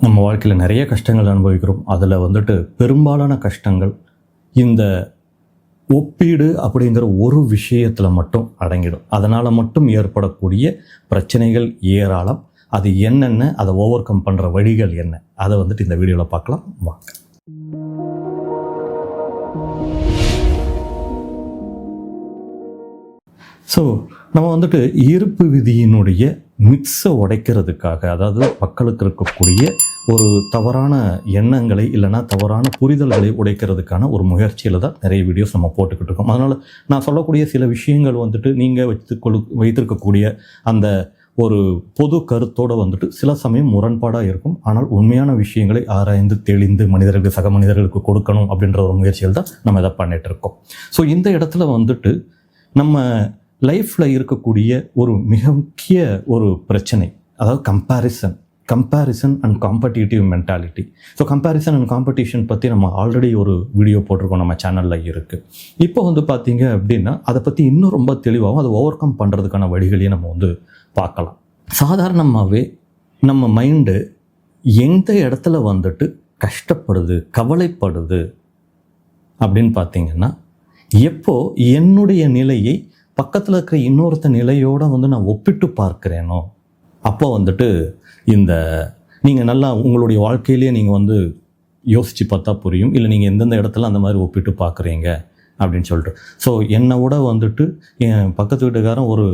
நம்ம வாழ்க்கையில் நிறைய கஷ்டங்கள் அனுபவிக்கிறோம். அதில் வந்துட்டு பெரும்பாலான கஷ்டங்கள் இந்த ஒப்பீடு அப்படிங்கிற ஒரு விஷயத்தில் மட்டும் அடங்கிடும். அதனால் மட்டும் ஏற்படக்கூடிய பிரச்சனைகள் ஏராளம். அது என்னென்ன அதை ஓவர் கம் பண்ணுற வழிகள் என்ன? அதை வந்துட்டு இந்த வீடியோவில் பார்க்கலாம். வாங்க. ஸோ நம்ம வந்துட்டு ஈர்ப்பு விதியினுடைய மிக்ஸை உடைக்கிறதுக்காக அதாவது மக்களுக்கு இருக்கக்கூடிய ஒரு தவறான எண்ணங்களை இல்லைன்னா தவறான புரிதல்களை உடைக்கிறதுக்கான ஒரு முயற்சியில் தான் நிறைய வீடியோஸ் நம்ம போட்டுக்கிட்டு இருக்கோம். அதனால் நான் சொல்லக்கூடிய சில விஷயங்கள் வந்துட்டு நீங்கள் வைத்து கொடு வைத்திருக்கக்கூடிய அந்த ஒரு பொது கருத்தோடு வந்துட்டு சில சமயம் முரண்பாடாக இருக்கும். ஆனால் உண்மையான விஷயங்களை ஆராய்ந்து தெளிந்து மனிதர்களுக்கு சக மனிதர்களுக்கு கொடுக்கணும் அப்படின்ற ஒரு முயற்சியில் தான் நம்ம இதை பண்ணிகிட்டு இருக்கோம். ஸோ இந்த இடத்துல வந்துட்டு நம்ம லைஃப்பில் இருக்கக்கூடிய ஒரு மிக முக்கிய ஒரு பிரச்சனை அதாவது comparison comparison and competitive mentality so comparison and competition பற்றி நம்ம ஆல்ரெடி ஒரு வீடியோ போட்டிருக்கோம் நம்ம சேனலில் இருக்குது இப்போ வந்து பார்த்தீங்க அப்படின்னா அதை பற்றி இன்னும் ரொம்ப தெளிவாகவும் அதை ஓவர் கம் பண்ணுறதுக்கான வழிகளையும் நம்ம வந்து பார்க்கலாம். சாதாரணமாகவே நம்ம மைண்டு எந்த இடத்துல வந்துட்டு கஷ்டப்படுது கவலைப்படுது அப்படின்னு பார்த்தீங்கன்னா எப்போ என்னுடைய நிலையை பக்கத்தில் இருக்கிற இன்னொருத்த நிலையோடு வந்து நான் ஒப்பிட்டு பார்க்குறேனோ? அப்போ வந்துட்டு இந்த நீங்கள் நல்லா உங்களுடைய வாழ்க்கையிலேயே நீங்கள் வந்து யோசித்து பார்த்தா புரியும். இல்லை நீங்கள் எந்தெந்த இடத்துல அந்த மாதிரி ஒப்பிட்டு பார்க்குறீங்க? அப்படின்னு சொல்லிட்டு. ஸோ என்னை விட வந்துட்டு என் பக்கத்து வீட்டுக்காரன் ஒரு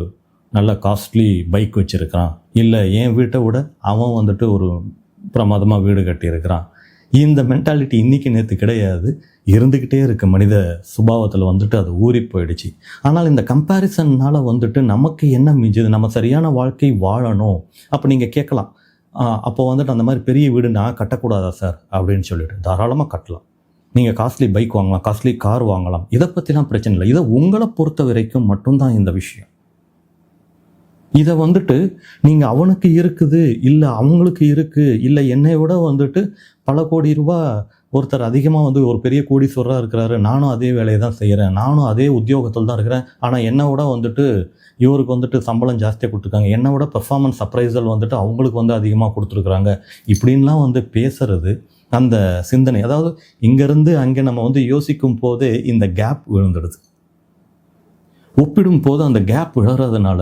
நல்ல காஸ்ட்லி பைக் வச்சுருக்கிறான். இல்லை என் வீட்டை விட அவன் வந்துட்டு ஒரு பிரமாதமாக வீடு கட்டியிருக்கிறான். இந்த மென்டாலிட்டி இன்றைக்கி நேற்று கிடையாது. இருந்துக்கிட்டே இருக்க. மனித சுபாவத்தில் வந்துட்டு அது ஊறி போயிடுச்சு. ஆனால் இந்த கம்பேரிசன்னால் வந்துட்டு நமக்கு என்ன மிஞ்சுது? நம்ம சரியான வாழ்க்கை வாழணும். அப்போ நீங்கள் கேட்கலாம். அப்போ வந்துட்டு அந்த மாதிரி பெரிய வீடு நான் கட்டக்கூடாதா சார்? அப்படின்னு சொல்லிட்டு தாராளமாக கட்டலாம். நீங்கள் காஸ்ட்லி பைக் வாங்கலாம் காஸ்ட்லி கார் வாங்கலாம். இதை பற்றிலாம் பிரச்சனை இல்லை. இதை உங்களை பொறுத்த வரைக்கும் மட்டும்தான் இந்த விஷயம். இதை வந்துட்டு நீங்கள் அவனுக்கு இருக்குது இல்லை அவங்களுக்கு இருக்குது இல்லை என்னை விட வந்துட்டு பல கோடி ரூபா ஒருத்தர் அதிகமாக வந்து ஒரு பெரிய கோடீஸ்வரராக இருக்கிறாரு. நானும் அதே வேலையை தான் செய்கிறேன் நானும் அதே உத்தியோகத்தில் தான் இருக்கிறேன். ஆனால் என்னை விட வந்துட்டு இவருக்கு வந்துட்டு சம்பளம் ஜாஸ்தியாக கொடுத்துருக்காங்க. என்னை விட பெர்ஃபார்மன்ஸ் அப்ரைசல் வந்துட்டு அவங்களுக்கு வந்து அதிகமாக கொடுத்துருக்குறாங்க. இப்படின்லாம் வந்து பேசுறது அந்த சிந்தனை. அதாவது இங்கேருந்து அங்கே நம்ம வந்து யோசிக்கும் போதே இந்த கேப் விழுந்துடுது. ஒப்பிடும் போது அந்த கேப் விழுறதுனால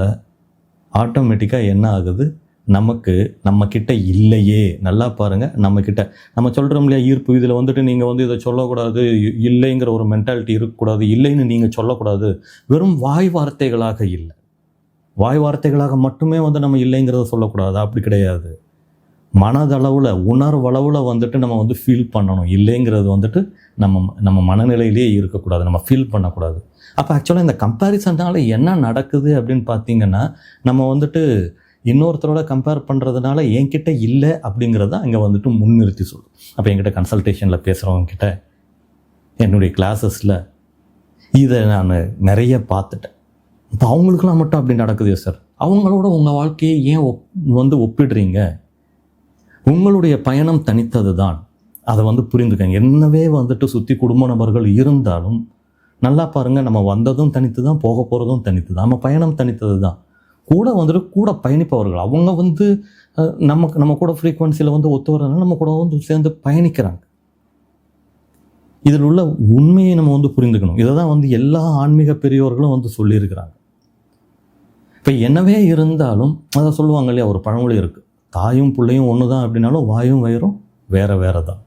ஆட்டோமேட்டிக்காக என்ன ஆகுது? நமக்கு நம்ம இல்லையே. நல்லா பாருங்கள் நம்மக்கிட்ட. நம்ம சொல்கிறோம் இல்லையா ஈர்ப்பு இதில் வந்துட்டு நீங்கள் வந்து இதை சொல்லக்கூடாது இல்லைங்கிற ஒரு மென்டாலிட்டி இருக்கக்கூடாது இல்லைன்னு நீங்கள் சொல்லக்கூடாது. வெறும் வாய் வார்த்தைகளாக இல்லை. வாய் வார்த்தைகளாக மட்டுமே வந்து நம்ம இல்லைங்கிறத சொல்லக்கூடாது. அப்படி கிடையாது. மனதளவில் உணர்வளவில் வந்துட்டு நம்ம வந்து ஃபீல் பண்ணணும். இல்லைங்கிறது வந்துட்டு நம்ம நம்ம மனநிலையிலேயே இருக்கக்கூடாது. நம்ம ஃபீல் பண்ணக்கூடாது. அப்போ ஆக்சுவலாக இந்த கம்பேரிசனால் என்ன நடக்குது அப்படின்னு பார்த்தீங்கன்னா நம்ம வந்துட்டு இன்னொருத்தரோட கம்பேர் பண்ணுறதுனால என்கிட்ட இல்லை அப்படிங்கிறத அங்கே வந்துட்டு முன்னிறுத்தி சொல்லும். அப்போ என்கிட்ட கன்சல்டேஷனில் பேசுகிறவங்கிட்ட என்னுடைய கிளாஸஸில் இதை நான் நிறைய பார்த்துட்டேன். இப்போ அவங்களுக்குலாம் மட்டும் அப்படி நடக்குது சார் அவங்களோட உங்கள் வாழ்க்கையை ஏன் ஒப் வந்து ஒப்பிடுறீங்க? உங்களுடைய பயணம் தனித்தது தான் அதை வந்து புரிந்துக்கங்க. என்னவே வந்துட்டு சுற்றி குடும்ப நபர்கள் இருந்தாலும் நல்லா பாருங்கள் நம்ம வந்ததும் தனித்து தான் போக போகிறதும் தனித்து தான் நம்ம பயணம் தனித்தது தான் கூட வந்துட்டு கூட பயணிப்பவர்கள். அவங்க வந்து நமக்கு நம்ம கூட ஃப்ரீக்குவன்சியில் வந்து ஒத்து வரதுனால நம்ம கூட வந்து சேர்ந்து பயணிக்கிறாங்க. இதில் உள்ள உண்மையை நம்ம வந்து புரிந்துக்கணும். இதை தான் வந்து எல்லா ஆன்மீக பெரியோர்களும் வந்து சொல்லியிருக்கிறாங்க. இப்போ என்னவே இருந்தாலும் அதை சொல்லுவாங்க இல்லையா ஒரு பழமொழி இருக்குது தாயும் பிள்ளையும் ஒன்று தான் அப்படின்னாலும் வாயும் வயிறும் வேறு வேறு தான்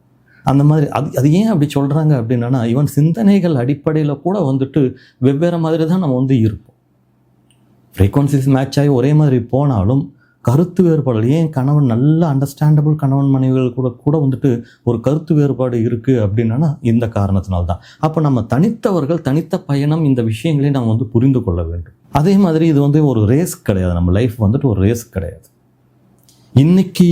அந்த மாதிரி அது அது ஏன் அப்படி சொல்கிறாங்க அப்படின்னா ஈவன் சிந்தனைகள் அடிப்படையில் கூட வந்துட்டு வெவ்வேறு மாதிரி தான் நம்ம வந்து இருப்போம். ஃப்ரீக்வன்சிஸ் மேட்ச் ஆகி ஒரே மாதிரி போனாலும் கருத்து வேறுபாடு ஏன் கணவன் நல்ல அண்டர்ஸ்டாண்டபிள் கணவன் மனைவிகள் கூட கூட வந்துட்டு ஒரு கருத்து வேறுபாடு இருக்குது அப்படின்னா இந்த காரணத்தினால்தான். அப்போ நம்ம தனித்தவர்கள் தனித்த பயணம் இந்த விஷயங்களையும் நம்ம வந்து புரிந்து கொள்ள வேண்டும். அதே மாதிரி இது வந்து ஒரு ரேஸ் கிடையாது. நம்ம லைஃப் வந்துட்டு ஒரு ரேஸ் கிடையாது. இன்னைக்கு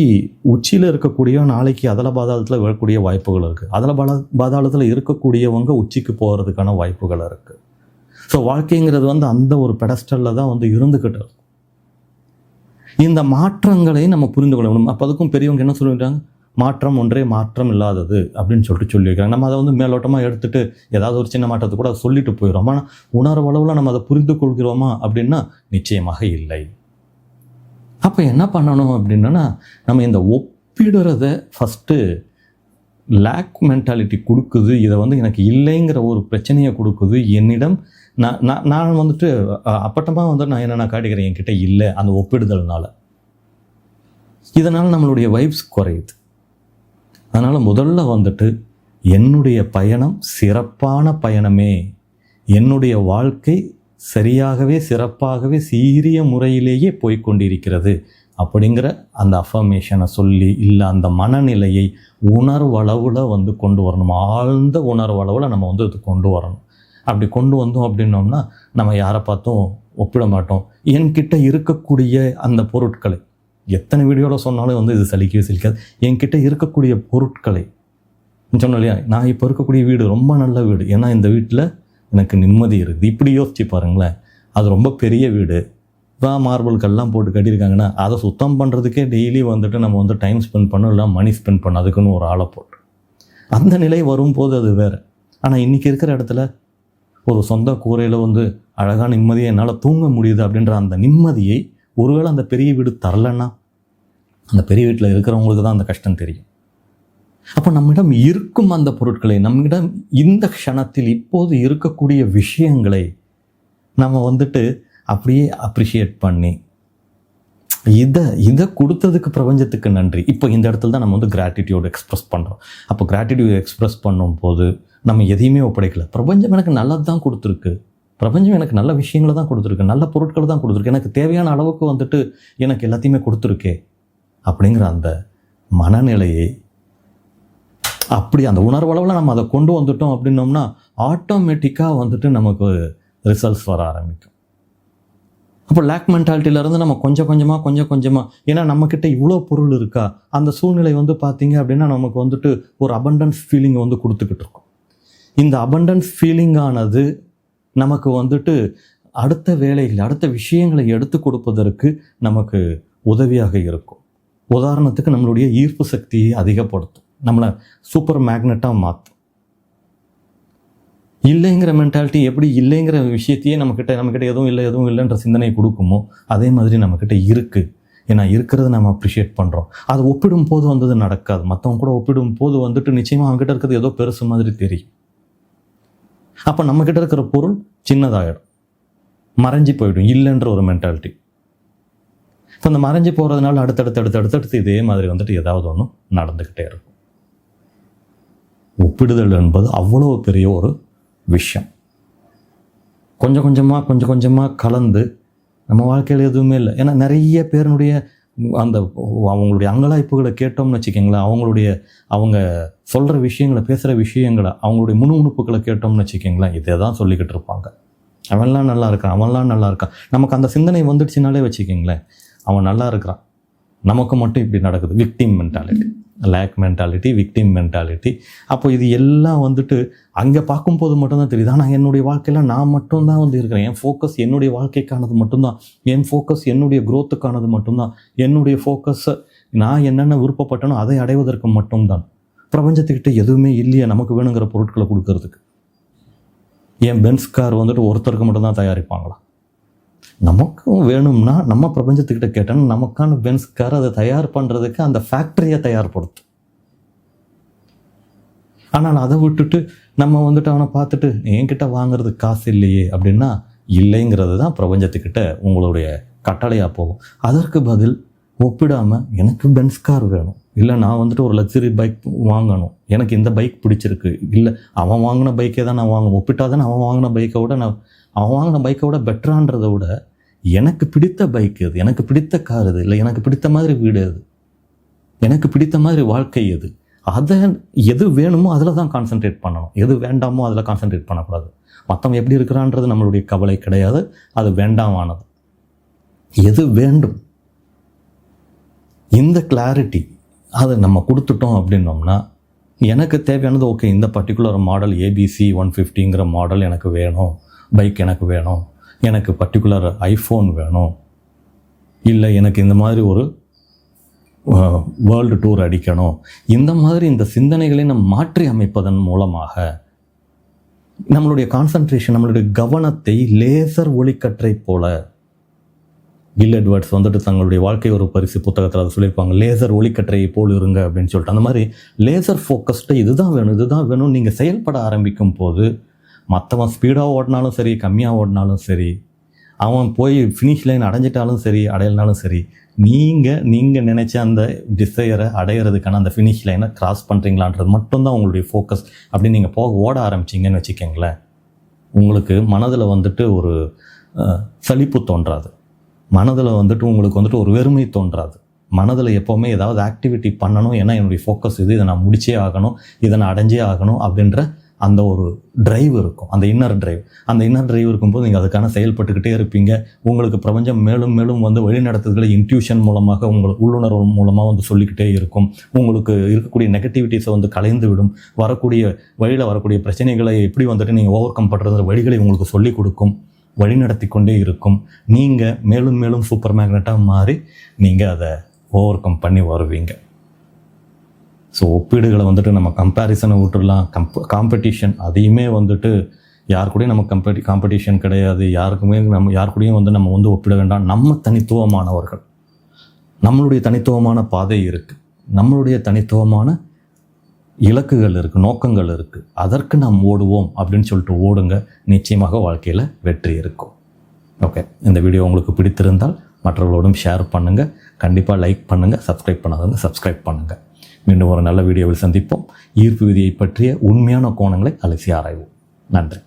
உச்சியில் இருக்கக்கூடிய நாளைக்கு அதல பாதாளத்தில் விழக்கூடிய வாய்ப்புகள் இருக்குது அதல பாதா பாதாளத்தில் இருக்கக்கூடியவங்க உச்சிக்கு போகிறதுக்கான வாய்ப்புகள் இருக்குது ஸோ வாழ்க்கைங்கிறது வந்து அந்த ஒரு பெடஸ்டலில் தான் வந்து இருந்துக்கிட்டு இருக்கும் இந்த மாற்றங்களை நம்ம புரிந்து கொள்ள முடியும் அப்போ அதுக்கும் பெரியவங்க என்ன சொல்லிட்டாங்க? மாற்றம் ஒன்றே மாற்றம் இல்லாதது அப்படின்னு சொல்லிட்டு சொல்லியிருக்கிறாங்க நம்ம அதை வந்து மேலோட்டமாக எடுத்துட்டு ஏதாவது ஒரு சின்ன மாற்றத்தை கூட சொல்லிட்டு போயிடும் ஆனால் உணர்வளவில் நம்ம அதை புரிந்து கொள்கிறோமா அப்படின்னா நிச்சயமாக இல்லை. அப்போ என்ன பண்ணணும் அப்படின்னா நம்ம இந்த ஒப்பிடுறத ஃபஸ்ட்டு லேக் மென்டாலிட்டி கொடுக்குது இதை வந்து எனக்கு இல்லைங்கிற ஒரு பிரச்சனையை கொடுக்குது. என்னிடம் நான் நான் நான் வந்துட்டு அப்பட்டமாக வந்து நான் என்னென்ன காட்டிக்கிறேன் என்கிட்ட இல்லை அந்த ஒப்பிடுதல்னால. இதனால் நம்மளுடைய வைப்ஸ் குறையுது. அதனால் முதல்ல வந்துட்டு என்னுடைய பயணம் சிறப்பான பயணமே. என்னுடைய வாழ்க்கை சரியாகவே சிறப்பாகவே சீரிய முறையிலேயே போய்க்கொண்டிருக்கிறது அப்படிங்கிற அந்த அஃபர்மேஷனை சொல்லி இல்லை அந்த மனநிலையை உணர்வளவில் வந்து கொண்டு வரணும். ஆழ்ந்த உணர்வளவில் நம்ம வந்து அது கொண்டு வரணும். அப்படி கொண்டு வந்தோம் அப்படின்னோம்னா நம்ம யாரை பார்த்தும் ஒப்பிட மாட்டோம். என்கிட்ட இருக்கக்கூடிய அந்த பொருட்களை எத்தனை வீடியோவில் சொன்னாலும் வந்து இது சலிக்கவே சலிக்காது. என்கிட்ட இருக்கக்கூடிய பொருட்களை சொன்னோம் இல்லையா? நான் இப்போ இருக்கக்கூடிய வீடு ரொம்ப நல்ல வீடு. ஏன்னா இந்த வீட்டில் எனக்கு நிம்மதி இருக்குது. இப்படி யோசிச்சு பாருங்களேன். அது ரொம்ப பெரிய வீடு. இப்போ மார்பிள் கல்லாம் போட்டு கட்டியிருக்காங்கன்னா அதை சுத்தம் பண்ணுறதுக்கே டெய்லி வந்துட்டு நம்ம வந்து டைம் ஸ்பெண்ட் பண்ணோம் இல்லை மணி ஸ்பெண்ட் பண்ண அதுக்குன்னு ஒரு ஆளை போட்டு. அந்த நிலை வரும்போது அது வேறு. ஆனால் இன்றைக்கி இருக்கிற இடத்துல ஒரு சொந்த கூரையில் வந்து அழகான நிம்மதியை என்னால் தூங்க முடியுது அப்படின்ற அந்த நிம்மதியை ஒருவேளை அந்த பெரிய வீடு தரலன்னா அந்த பெரிய வீட்டில் இருக்கிறவங்களுக்கு தான் அந்த கஷ்டம் தெரியும். அப்போ நம்மிடம் இருக்கும் அந்த பொருட்களை நம்மிடம் இந்த க்ஷணத்தில் இப்போது இருக்கக்கூடிய விஷயங்களை நம்ம வந்துட்டு அப்படியே அப்ரிஷியேட் பண்ணி இதை இதை கொடுத்ததுக்கு பிரபஞ்சத்துக்கு நன்றி. இப்போ இந்த இடத்துல தான் நம்ம வந்து கிராட்டிடியூட் எக்ஸ்ப்ரெஸ் பண்ணுறோம் அப்போ கிராட்டிடியூட் எக்ஸ்ப்ரெஸ் பண்ணும்போது நம்ம எதையுமே ஒப்படைக்கல. பிரபஞ்சம் எனக்கு நல்லது தான் கொடுத்துருக்கு. பிரபஞ்சம் எனக்கு நல்ல விஷயங்களை தான் கொடுத்துருக்கு. நல்ல பொருட்களை தான் கொடுத்துருக்கு. எனக்கு தேவையான அளவுக்கு வந்துட்டு எனக்கு எல்லாத்தையுமே கொடுத்துருக்கே அப்படிங்கிற அந்த மனநிலையை அப்படி அந்த உணர்வளவில் நம்ம அதை கொண்டு வந்துட்டோம் அப்படின்னோம்னா ஆட்டோமேட்டிக்காக வந்துட்டு நமக்கு ரிசல்ட்ஸ் வர ஆரம்பிக்கும். அப்போ லேக் மென்டாலிட்டியிலேருந்து நம்ம கொஞ்சம் கொஞ்சமாக கொஞ்சம் கொஞ்சமாக ஏன்னா நம்மக்கிட்ட இவ்வளோ பொருள் இருக்கா? அந்த சூழ்நிலை வந்து பார்த்திங்க அப்படின்னா நமக்கு வந்துட்டு ஒரு அபண்டன்ஸ் ஃபீலிங் வந்து கொடுத்துக்கிட்டு இருக்கோம். இந்த அபண்டன்ஸ் ஃபீலிங்கானது நமக்கு வந்துட்டு அடுத்த வேலைகள் அடுத்த விஷயங்களை எடுத்து கொடுப்பதற்கு நமக்கு உதவியாக இருக்கும். உதாரணத்துக்கு நம்மளுடைய ஈர்ப்பு சக்தியை அதிகப்படுத்தும். நம்மளை சூப்பர் மேக்னெட்டாக மாற்றும் இல்லைங்கிற மென்டாலிட்டி எப்படி இல்லைங்கிற விஷயத்தையே நம்மக்கிட்ட நம்மக்கிட்ட எதுவும் இல்லை எதுவும் இல்லைன்ற சிந்தனை கொடுக்குமோ அதே மாதிரி நம்மக்கிட்ட இருக்குது ஏன்னா இருக்கிறத நம்ம அப்ரிஷியேட் பண்ணுறோம் அது ஒப்பிடும் போது வந்தது நடக்காது. மற்றவங்க கூட ஒப்பிடும் போது வந்துட்டு நிச்சயமாக அவங்ககிட்ட இருக்கிறது ஏதோ பெருசு மாதிரி தெரியும். அப்போ நம்மக்கிட்ட இருக்கிற பொருள் சின்னதாகிடும் மறைஞ்சு போயிடும். இல்லைன்ற ஒரு மென்டாலிட்டி இப்போ இந்த மறைஞ்சு போகிறதுனால அடுத்தடுத்து அடுத்து அடுத்தடுத்து இதே மாதிரி வந்துட்டு ஏதாவது ஒன்று நடந்துக்கிட்டே இருக்கும். ஒப்பிடுதல் என்பது அவ்வளோ பெரிய ஒரு விஷயம். கொஞ்சம் கொஞ்சமாக கொஞ்சம் கொஞ்சமாக கலந்து நம்ம வாழ்க்கையில் எதுவுமே இல்லை. ஏன்னா நிறைய பேருனுடைய அந்த அவங்களுடைய அங்கலாய்ப்புகளை கேட்டோம்னு வச்சுக்கோங்களேன் அவங்களுடைய அவங்க சொல்கிற விஷயங்களை பேசுகிற விஷயங்களை அவங்களுடைய முணுமுணுப்புகளை கேட்டோம்னு வச்சுக்கோங்களேன் இதை தான் சொல்லிக்கிட்டு இருப்பாங்க. அவன்லாம் நல்லா இருக்கான் அவன்லாம் நல்லா இருக்கான். நமக்கு அந்த சிந்தனை வந்துடுச்சுனாலே வச்சுக்கோங்களேன் அவன் நல்லா இருக்கிறான். நமக்கு மட்டும் இப்படி நடக்குது. Victim mentality lack mentality victim mentality அப்போ இது எல்லாம் வந்துட்டு அங்கே பார்க்கும்போது மட்டும்தான் தெரியுது. ஆனால் என்னுடைய வாழ்க்கையில் நான் மட்டும்தான் வந்து இருக்கிறேன். என் ஃபோக்கஸ் என்னுடைய வாழ்க்கைக்கானது மட்டும்தான். என் ஃபோக்கஸ் என்னுடைய குரோத்துக்கானது மட்டும்தான். என்னுடைய ஃபோக்கஸை நான் என்னென்ன விருப்பப்பட்டனோ அதை அடைவதற்கு மட்டும்தான். பிரபஞ்சத்துக்கிட்ட எதுவுமே இல்லையே நமக்கு வேணுங்கிற பொருட்களை கொடுக்கறதுக்கு. என் பென்ஸ் கார் வந்துட்டு ஒருத்தருக்கு மட்டும்தான் தயாரிப்பாங்களா? நமக்கும் வேணும்னா நம்ம பிரபஞ்சத்துக்கிட்ட கேட்டோம்னா நமக்கான பென்ஸ் கார் அதை தயார் பண்ணுறதுக்கு அந்த ஃபேக்டரியை தயார்படுத்தும் ஆனால் அதை விட்டுட்டு நம்ம வந்துட்டு அவனை பார்த்துட்டு என்கிட்ட வாங்குறதுக்கு காசு இல்லையே அப்படின்னா இல்லைங்கிறது தான் பிரபஞ்சத்துக்கிட்ட உங்களுடைய கட்டளையாக போகும். அதற்கு பதில் ஒப்பிடாமல் எனக்கு பென்ஸ் கார் வேணும். இல்லை நான் வந்துட்டு ஒரு லக்ஸரி பைக் வாங்கணும். எனக்கு இந்த பைக் பிடிச்சிருக்கு. இல்லை அவன் வாங்கின பைக்கே தான் நான் வாங்கணும். ஒப்பிட்டா தானே அவன் வாங்கின பைக்கை விட நான் அவன் வாங்கின பைக்கை விட பெட்டரான்றதை விட எனக்கு பிடித்த பைக் அது எனக்கு பிடித்த கார் இது இல்லை எனக்கு பிடித்த மாதிரி வீடு அது எனக்கு பிடித்த மாதிரி வாழ்க்கை அது அதை எது வேணுமோ அதில் தான் கான்சென்ட்ரேட் பண்ணணும். எது வேண்டாமோ அதில் கான்சென்ட்ரேட் பண்ணக்கூடாது. மற்றவன் எப்படி இருக்கிறான்றது நம்மளுடைய கவலை கிடையாது. அது வேண்டாமானது. எது வேண்டும்? இந்த கிளாரிட்டி அதை நம்ம கொடுத்துட்டோம் அப்படின்னோம்னா எனக்கு தேவையானது ஓகே இந்த பர்டிகுலர் மாடல் ஏபிசி ஒன் ஃபிஃப்டிங்கிற மாடல் எனக்கு வேணும். பைக் எனக்கு வேணும் எனக்கு பர்டிகுலர் ஐஃபோன் வேணும் இல்லை எனக்கு இந்த மாதிரி ஒரு வேர்ல்டு டூர் அடிக்கணும். இந்த மாதிரி இந்த சிந்தனைகளை நம்ம மாற்றி அமைப்பதன் மூலமாக நம்மளுடைய கான்சன்ட்ரேஷன் நம்மளுடைய கவனத்தை லேசர் ஒளிக்கற்றை போல கில் எட்வர்ட்ஸ் வந்துட்டு தங்களுடைய வாழ்க்கை ஒரு பரிசு புத்தகத்தில் அதை சொல்லியிருப்பாங்க லேசர் ஒளிக்கற்றையை போல் இருங்க அப்படின்னு சொல்லிட்டு. அந்த மாதிரி லேசர் ஃபோக்கஸ்டு இதுதான் வேணும் இதுதான் வேணும் நீங்கள் செயல்பட ஆரம்பிக்கும் போது மற்றவன் ஸ்பீடாக ஓடினாலும் சரி கம்மியாக ஓடினாலும் சரி அவன் போய் ஃபினிஷ் லைன் அடைஞ்சிட்டாலும் சரி அடையலனாலும் சரி நீங்கள் நீங்கள் நினச்ச அந்த டிசையரை அடையிறதுக்கான அந்த ஃபினிஷ் லைனை கிராஸ் பண்ணுறீங்களான்றது மட்டும்தான் உங்களுடைய ஃபோக்கஸ் அப்படி நீங்கள் போக ஓட ஆரம்பிச்சிங்கன்னு வச்சுக்கோங்களேன் உங்களுக்கு மனதில் வந்துட்டு ஒரு சலிப்பு தோன்றாது. மனதில் வந்துட்டு உங்களுக்கு வந்துட்டு ஒரு வெறுமை தோன்றாது. மனதில் எப்போவுமே ஏதாவது ஆக்டிவிட்டி பண்ணணும் ஏன்னா என்னுடைய ஃபோக்கஸ் இது இதை நான் முடிச்சே ஆகணும் இதை நான் அடைஞ்சே ஆகணும் அப்படின்ற அந்த ஒரு டிரைவ் இருக்கும். அந்த இன்னர் டிரைவ் அந்த இன்னர் டிரைவ் இருக்கும்போது நீங்கள் அதுக்கான செயல்பட்டுக்கிட்டே இருப்பீங்க. உங்களுக்கு பிரபஞ்சம் மேலும் மேலும் வந்து வழிநடத்துதலை இன்ட்யூஷன் மூலமாக உங்களுக்கு உள்ளுணர்வு மூலமாக வந்து சொல்லிக்கிட்டே இருக்கும். உங்களுக்கு இருக்கக்கூடிய நெகட்டிவிட்டிஸை வந்து கலைந்து விடும் வரக்கூடிய வழியில் வரக்கூடிய பிரச்சனைகளை எப்படி வந்துட்டு நீங்கள் ஓவர் கம் பண்ணுறது வழிகளை உங்களுக்கு சொல்லிக் கொடுக்கும். வழிநடத்தி கொண்டே இருக்கும். நீங்கள் மேலும் மேலும் சூப்பர் மேக்னெட்டாக மாறி நீங்கள் அதை ஓவர் கம் பண்ணி வருவீங்க. ஸோ ஒப்பீடுகளை வந்துட்டு நம்ம கம்பேரிசனை விட்டுடலாம் கம்ப் காம்படிஷன் அதையுமே வந்துட்டு யார் கூடயும் நம்ம கம்பெடி காம்படிஷன் கிடையாது. யாருக்குமே நம்ம யார் கூடயும் வந்து நம்ம வந்து ஒப்பிட வேண்டாம். நம்ம தனித்துவமானவர்கள். நம்மளுடைய தனித்துவமான பாதை இருக்குது நம்மளுடைய தனித்துவமான இலக்குகள் இருக்குது நோக்கங்கள் இருக்குது அதற்கு நாம் ஓடுவோம் அப்படின்னு சொல்லிட்டு ஓடுங்க. நிச்சயமாக வாழ்க்கையில் வெற்றி இருக்கும். ஓகே இந்த வீடியோ உங்களுக்கு பிடித்திருந்தால் மற்றவர்களோடும் ஷேர் பண்ணுங்கள் கண்டிப்பாக லைக் பண்ணுங்கள் சப்ஸ்கிரைப் பண்ணாதவங்க சப்ஸ்கிரைப் பண்ணுங்கள் மீண்டும் ஒரு நல்ல வீடியோவில் சந்திப்போம். ஈர்ப்பு விதியை பற்றிய உண்மையான கோணங்களை அலசி ஆராய்வோம். நன்றி.